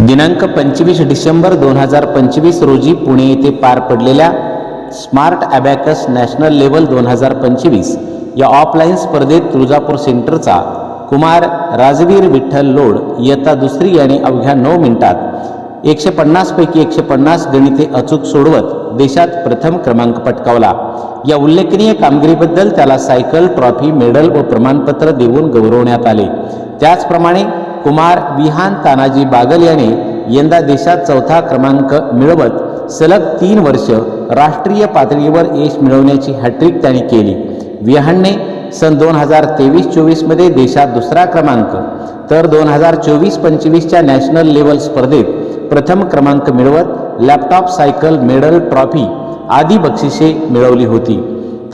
दिनांक पंचवीस डिसेंबर दोन हजार पंचवीस रोजी पुणे येथे पार पडलेल्या स्मार्ट ॲबॅकस नॅशनल लेवल दोन हजार पंचवीस या ऑफलाईन स्पर्धेत तुळजापूर सेंटरचा कुमार राजवीर विठ्ठल लोड इयत्ता दुसरी याने अवघ्या नऊ मिनिटात एकशे पन्नासपैकी एकशे पन्नास गणिते अचूक सोडवत देशात प्रथम क्रमांक पटकावला. या उल्लेखनीय कामगिरीबद्दल त्याला सायकल ट्रॉफी मेडल व प्रमाणपत्र देऊन गौरवण्यात आले. त्याचप्रमाणे कुमार विहान तानाजी बागल याने यंदा देशात चौथा क्रमांक मिळवत सलग तीन वर्ष राष्ट्रीय पातळीवर यश मिळवण्याची हॅट्रिक त्याने केली. विहानने सन दोन हजार तेवीस चोवीसमध्ये देशात दुसरा क्रमांक तर दोन हजार चोवीस पंचवीसच्या नॅशनल लेवल स्पर्धेत प्रथम क्रमांक मिळवत लॅपटॉप सायकल मेडल ट्रॉफी आदी बक्षिसे मिळवली होती.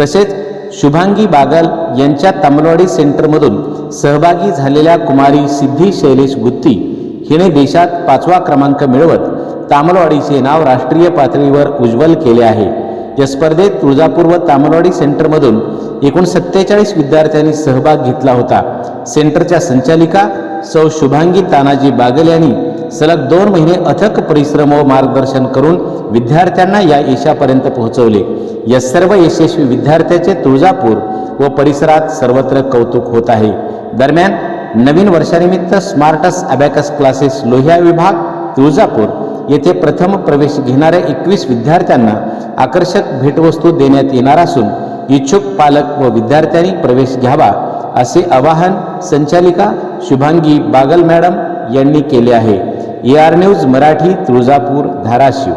तसेच शुभांगी बागल यांच्या तामलवाडी सेंटरमधून सहभागी झालेल्या कुमारी सिद्धी शैलेश गुत्ती हिने देशात पाचवा क्रमांक मिळवत तामलवाडीचे नाव राष्ट्रीय पातळीवर उज्ज्वल केले आहे. या स्पर्धेत तुळजापूर व तामलवाडी सेंटरमधून एकूण सत्तेचाळीस विद्यार्थ्यांनी सहभाग घेतला होता. सेंटरच्या संचालिका सौ शुभांगी तानाजी बागल यांनी सलग दोन महिने अथक परिश्रम व मार्गदर्शन करून विद्यार्थ्यांना या यशापर्यंत पोहोचवले. या सर्व यशस्वी विद्यार्थ्याचे तुळजापूर व परिसरात सर्वत्र कौतुक होत आहे. दरम्यान नवीन वर्षानिमित्त स्मार्टस अबॅकस क्लासेस लोहिया विभाग तुळजापूर येथे प्रथम प्रवेश घेणाऱ्या एकवीस विद्यार्थ्यांना आकर्षक भेटवस्तू देण्यात येणार असून इच्छुक पालक व विद्यार्थ्यांनी प्रवेश घ्यावा असे आवाहन संचालिका शुभांगी बागल मॅडम यांनी केले आहे. A R news Marathi Tuljapur Dharashiv.